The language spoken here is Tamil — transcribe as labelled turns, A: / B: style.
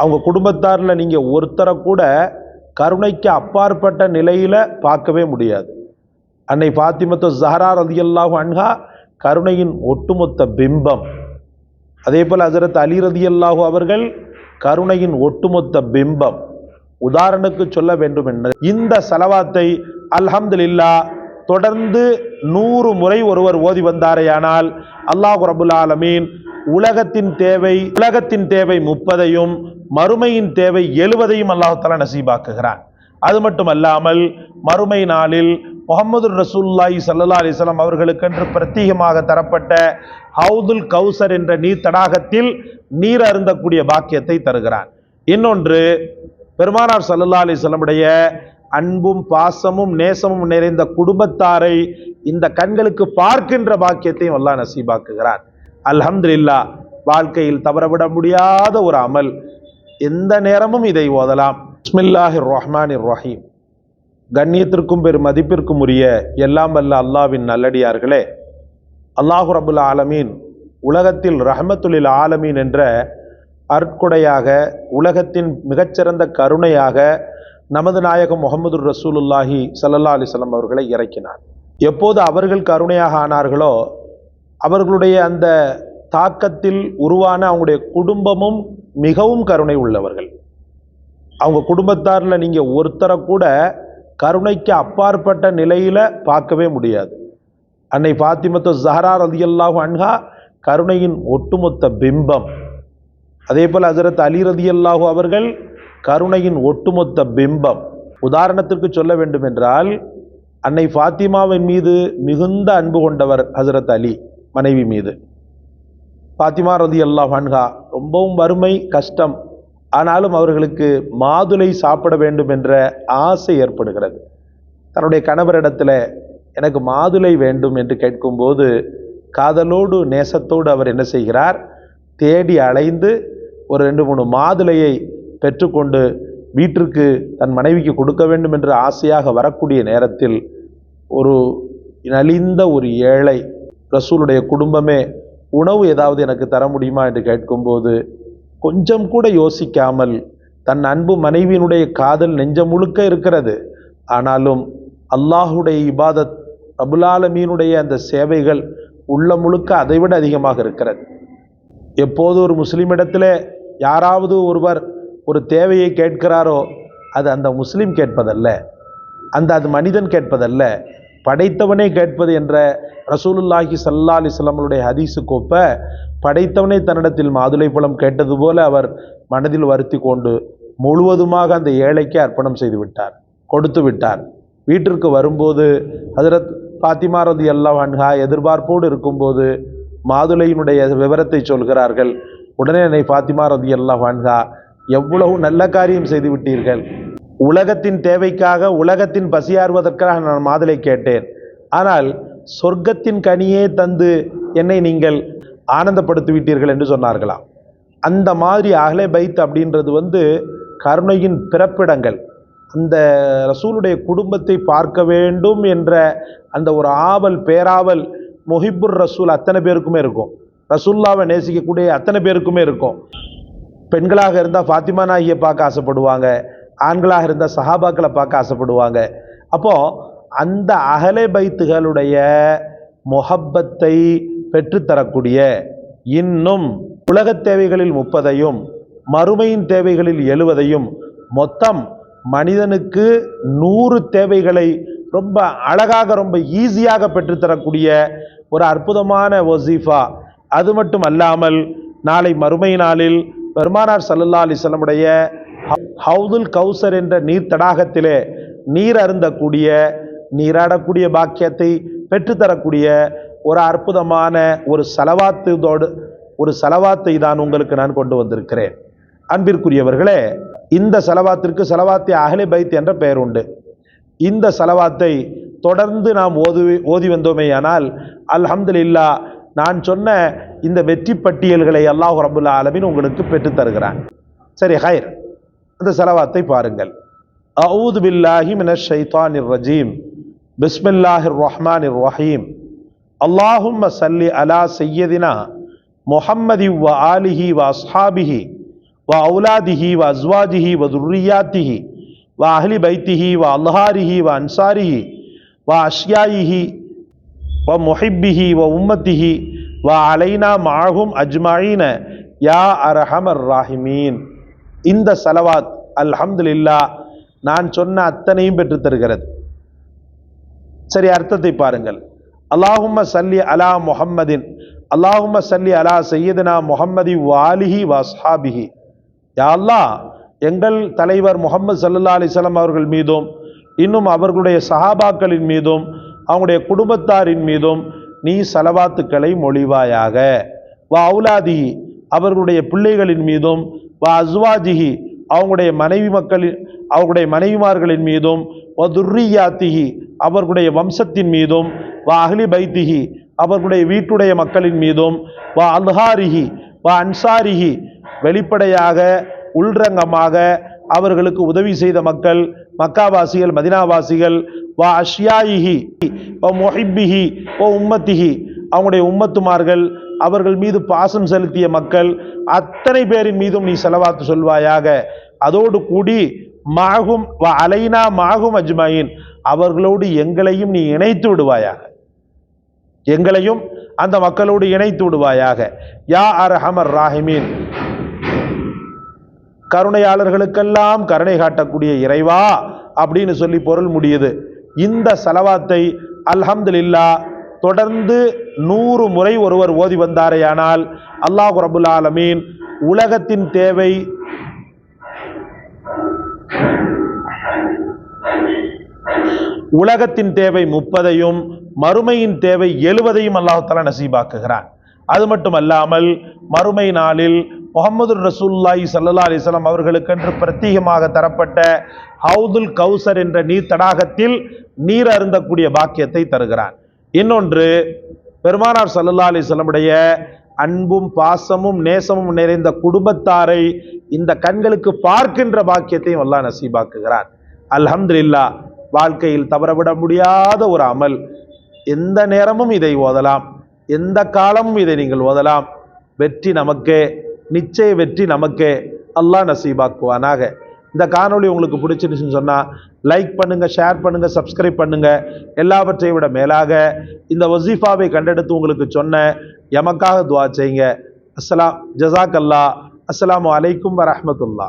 A: அவங்க குடும்பத்தாரில் நீங்கள் ஒருத்தரை கூட கருணைக்கு அப்பாற்பட்ட நிலையில் பார்க்கவே முடியாது. அன்னை பாத்திமத்த ஜஹரா ரதியல்லாஹு அன்ஹா கருணையின் ஒட்டுமொத்த பிம்பம். அதே போல் ஹசரத் அலி ரதியல்லாஹு அவர்கள் கருணையின் ஒட்டுமொத்த பிம்பம். உதாரணத்துக்கு சொல்ல வேண்டும் என்ற இந்த செலவாத்தை அல்ஹம்துல்லா தொடர்ந்து நூறு முறை ஒருவர் ஓதி வந்தாரேயானால் அல்லாஹ் ரபுல் ஆலமீன் உலகத்தின் தேவை உலகத்தின் தேவை முப்பதையும் மறுமையின் தேவை எழுவதையும் அல்லாஹால நசீபாக்குகிறான். அது மட்டுமல்லாமல் மறுமை நாளில் முகமது ரசூல்லாய் சல்லா அலிஸ்லாம் அவர்களுக்கென்று பிரத்யேகமாக தரப்பட்ட ஹவுதுல் கௌசர் என்ற நீர் தடாகத்தில் நீர் அருந்தக்கூடிய பாக்கியத்தை தருகிறான் இன்னொன்று பெருமானார் சல்லல்லா அலிஸ்லமுடைய அன்பும் பாசமும் நேசமும் நிறைந்த குடும்பத்தாரை இந்த கண்களுக்கு பார்க்கின்ற பாக்கியத்தையும் அல்லா நசீபாக்குகிறான். அல்ஹம்துலில்லா வாழ்க்கையில் தவறவிட முடியாத ஒரு அமல். எந்த நேரமும் இதை ஓதலாம். பிஸ்மில்லாஹிர் ரஹ்மான் ரஹீம் கண்ணியத்திற்கும் பெரும் மதிப்பிற்கும் உரிய எல்லாம் வல்ல அல்லாவின் நல்லடியார்களே. அல்லாஹு ரபுல் ஆலமீன் உலகத்தில் ரஹமத்துலில் ஆலமீன் என்ற அற்கொடையாக உலகத்தின் மிகச்சிறந்த கருணையாக நமது நாயகம் முகமது ரசூலுல்லாஹி சல்லல்லா அலிஸ்லாம் அவர்களை இறக்கினார். எப்போது அவர்கள் கருணையாக ஆனார்களோ அவர்களுடைய அந்த தாக்கத்தில் உருவான அவங்களுடைய குடும்பமும் மிகவும் கருணை உள்ளவர்கள். அவங்க குடும்பத்தாரில் நீங்கள் ஒருத்தரை கூட கருணைக்கு அப்பாற்பட்ட நிலையில் பார்க்கவே முடியாது. அன்னை பாத்திமத்து ஜஹரா ரதியல்லாஹு அன்ஹா கருணையின் ஒட்டுமொத்த பிம்பம். அதே போல் ஹசரத் அலி ரதியல்லாஹு அவர்கள் கருணையின் ஒட்டுமொத்த பிம்பம். உதாரணத்திற்கு சொல்ல வேண்டுமென்றால் அன்னை ஃபாத்திமாவின் மீது மிகுந்த அன்பு கொண்டவர் ஹசரத் அலி. மனைவி மீது. பாத்திமா ரதி அல்லா ஹன்ஹா ரொம்பவும் வறுமை கஷ்டம். ஆனாலும் அவர்களுக்கு மாதுளை சாப்பிட வேண்டும் என்ற ஆசை ஏற்படுகிறது. தன்னுடைய கணவரிடத்தில் எனக்கு மாதுளை வேண்டும் என்று கேட்கும்போது காதலோடு நேசத்தோடு அவர் என்ன செய்கிறார்? தேடி அலைந்து ஒரு ரெண்டு மூணு மாதுளையை பெற்றுக்கொண்டு வீட்டிற்கு தன் மனைவிக்கு கொடுக்க வேண்டும் என்று ஆசையாக வரக்கூடிய நேரத்தில் ஒரு நலிந்த ஒரு ஏழை ரசூலுடைய குடும்பமே உணவு ஏதாவது எனக்கு தர முடியுமா என்று கேட்கும்போது கொஞ்சம் கூட யோசிக்காமல் தன் அன்பு மனைவியினுடைய காதல் நெஞ்சம் முழுக்க இருக்கிறது. ஆனாலும் அல்லாஹுடைய இபாதத் அபுலாலமீனுடைய அந்த சேவைகள் உள்ள முழுக்க அதைவிட அதிகமாக இருக்கிறது. எப்போது ஒரு முஸ்லீமிடத்தில் யாராவது ஒருவர் ஒரு தேவையை கேட்கிறாரோ அது அந்த முஸ்லீம் கேட்பதல்ல. அந்த அது மனிதன் கேட்பதல்ல. படைத்தவனே கேட்பது என்ற ரசூலுல்லாஹி சல்லா அலிஸ்லாமனுடைய ஹதீஸு கோப்ப படைத்தவனே தன்னிடத்தில் மாதுளை பழம் கேட்டது போல அவர் மனதில் வருத்தி கொண்டு முழுவதுமாக அந்த ஏழைக்கு அர்ப்பணம் செய்து விட்டார் கொடுத்து விட்டார். வீட்டிற்கு வரும்போது ஹஜரத் பாத்திமா ரதி அல்லாஹ் அன்ஹா எதிர்பார்ப்போடு இருக்கும்போது மாதுளையினுடைய விவரத்தை சொல்கிறார்கள். உடனே என்னை பாத்திமா ரதி அல்லாஹ் அன்ஹா எவ்வளவு நல்ல காரியம் செய்து விட்டீர்கள்? உலகத்தின் தேவைக்காக உலகத்தின் பசியாறுவதற்காக நான் மாதுளை கேட்டேன். ஆனால் சொர்க்கத்தின் கனியே தந்து என்னை நீங்கள் ஆனந்தப்படுத்தி விட்டீர்கள் என்று சொன்னார்களாம். அந்த மாதிரி அகலே பைத் அப்படின்றது வந்து கருணையின் பிறப்பிடங்கள். அந்த ரசூலுடைய குடும்பத்தை பார்க்க வேண்டும் என்ற அந்த ஒரு ஆவல் பேராவல் மொஹிபுர் ரசூல் அத்தனை பேருக்குமே இருக்கும். ரசூல்லாவை நேசிக்கக்கூடிய அத்தனை பேருக்குமே இருக்கும். பெண்களாக இருந்தால் ஃபாத்திமா நாயியை பார்க்க ஆசைப்படுவாங்க. ஆண்களாக இருந்த சஹாபாக்களை பார்க்க ஆசைப்படுவாங்க. அப்போது அந்த அகலே பைத்துகளுடைய மொஹப்பத்தை பெற்றுத்தரக்கூடிய இன்னும் உலகத் தேவைகளில் முப்பதையும் மறுமையின் தேவைகளில் எழுவதையும் மொத்தம் மனிதனுக்கு நூறு தேவைகளை ரொம்ப அழகாக ரொம்ப ஈஸியாக பெற்றுத்தரக்கூடிய ஒரு அற்புதமான ஒசீஃபா அது மட்டும் அல்லாமல் நாளை மறுமை நாளில் பெருமானார் சல்லல்லா அலிசல்லமுடைய ஹவுதுல் கௌசர் என்ற நீர் தடாகத்திலே நீர் அருந்தக்கூடிய நீராடக்கூடிய பாக்கியத்தை பெற்றுத்தரக்கூடிய ஒரு அற்புதமான ஒரு செலவாத்தோடு ஒரு செலவாத்தை தான் உங்களுக்கு நான் கொண்டு வந்திருக்கிறேன். அன்பிற்குரியவர்களே இந்த செலவாத்திற்கு செலவாத்தி அகலே பைத் என்ற பெயர் உண்டு. இந்த செலவாத்தை தொடர்ந்து நாம் ஓது ஓதி வந்தோமேயானால் அல்ஹம்துலில்லா நான் சொன்ன இந்த வெற்றி பட்டியல்களை அல்லாஹ் ரபுல்லா ஆலமின் உங்களுக்கு பெற்றுத் தருகிறான். சரி ஹைர். அந்த செலவாத்தை பாருங்கள் அவுது பில்லாஹி மினஷ் ஷைத்தானிர் ரஜீம் பிஸ்மில்லாஹிர் ரஹ்மானிர் ரஹீம் அல்லாஹும்ம சல்லி அலா சையதினா முஹம்மதி வ ஆலிஹி வ அஸ்ஹாபிஹி வ அவுலாதிஹி வ அஸ்வாஜிஹி வ துர்ரியாத்திஹி வ அஹ்லி பைத்திஹி வ அல்ஹாரிஹி வ அன்சாரிஹி வ அஷ்யாயிஹி வ முஹிப்பிஹி வ உம்மத்திஹி வ அலைனா மாஹும் அஜ்மாயின யா அரஹமர் ராஹிமீன் இந்த சலவாத் அல்ஹம்துல்லா நான் சொன்ன அத்தனையும் பெற்று தருகிறது சரி அர்த்தத்தை பாருங்கள். அல்லாஹும்ம சல்லி அலா முஹம்மதின் அல்லாஹும்ம சல்லி அலா சையதுனா முஹம்மதி வாலிஹி வாஸ்ஹாபிஹி. யாழ்லா அல்லாஹ் எங்கள் தலைவர் முகமது சல்லா அலிஸ்லாம் அவர்கள் மீதும் இன்னும் அவர்களுடைய சஹாபாக்களின் மீதும் அவங்களுடைய குடும்பத்தாரின் மீதும் நீ சலவாத்துக்களை மொழிவாயாக. வா அவுலாதி அவர்களுடைய பிள்ளைகளின் மீதும் வா அஸ்வாஜிஹி அவங்களுடைய மனைவி மக்களின் அவர்களுடைய மனைவிமார்களின் மீதும் வ துர்ரியாத்திஹி அவர்களுடைய வம்சத்தின் மீதும் வா அஹ்லி பைத்திஹி அவர்களுடைய வீட்டுடைய மக்களின் மீதும் வா அல்ஹாரிஹி வா அன்சாரிஹி வெளிப்படையாக உள்ரங்கமாக அவர்களுக்கு உதவி செய்த மக்கள் மக்காவாசிகள் மதினாவாசிகள் வா அஷ்யாயிஹி வ மொஹிப்பிஹி வ உம்மத்திஹி அவங்களுடைய உம்மத்துமார்கள் அவர்கள் மீது பாசம் செலுத்திய மக்கள் அத்தனை பேரின் மீதும் நீ செலவாத்து சொல்வாயாக. அதோடு கூடி மாகும் வ அலைனா மாகும் அஜ்மாயின். அவர்களோடு எங்களையும் நீ இணைத்து விடுவாயாக. எங்களையும் அந்த மக்களோடு இணைத்து விடுவாயாக. யா அரஹமர் ராஹிமீன். கருணையாளர்களுக்கெல்லாம் கருணை காட்டக்கூடிய இறைவா அப்படின்னு சொல்லி பொருள் முடியுது. இந்த செலவாத்தை அல்ஹம்துலில்லா தொடர்ந்து நூறு முறை ஒருவர் ஓதி வந்தாரேயானால் அல்லாஹ் ரபுல் ஆலமீன் உலகத்தின் தேவை உலகத்தின் தேவை முப்பதையும் மறுமையின் தேவை எழுவதையும் அல்லாஹால நசீபாக்குகிறான். அது மட்டும் அல்லாமல் மறுமை நாளில் முகமது ரசூல்லாய் சல்லா அலிஸ்லாம் அவர்களுக்கென்று பிரத்யேகமாக தரப்பட்ட ஹவுதுல் கௌசர் என்ற நீர் தடாகத்தில் நீர் அருந்தக்கூடிய பாக்கியத்தை தருகிறான். இன்னொன்று பெருமானார் சல்லல்லா அலிஸ்லமுடைய அன்பும் பாசமும் நேசமும் நிறைந்த குடும்பத்தாரை இந்த கண்களுக்கு பார்க்கின்ற பாக்கியத்தையும் அல்லாஹ் நசீபாக்குகிறான். அல்ஹம்துலில்லாஹ் வாழ்க்கையில் தவறவிட முடியாத ஒரு அமல். எந்த நேரமும் இதை ஓதலாம். எந்த காலமும் இதை நீங்கள் ஓதலாம். வெற்றி நமக்கே நிச்சய வெற்றி நமக்கே அல்லாஹ் நசீபாக்குவானாக. இந்த காணொளி உங்களுக்கு பிடிச்சிருச்சுன்னு சொன்னால் லைக் பண்ணுங்கள் ஷேர் பண்ணுங்கள் சப்ஸ்கிரைப் பண்ணுங்கள் எல்லாவற்றையும் விட மேலாக இந்த வசீஃபாவை கண்டெடுத்து உங்களுக்கு சொன்ன எமக்காக துவா செய்யுங்க. அஸ்ஸலாம் ஜசாக் அல்லா அஸ்ஸலாமு வலைக்கும் வரமத்துல்லா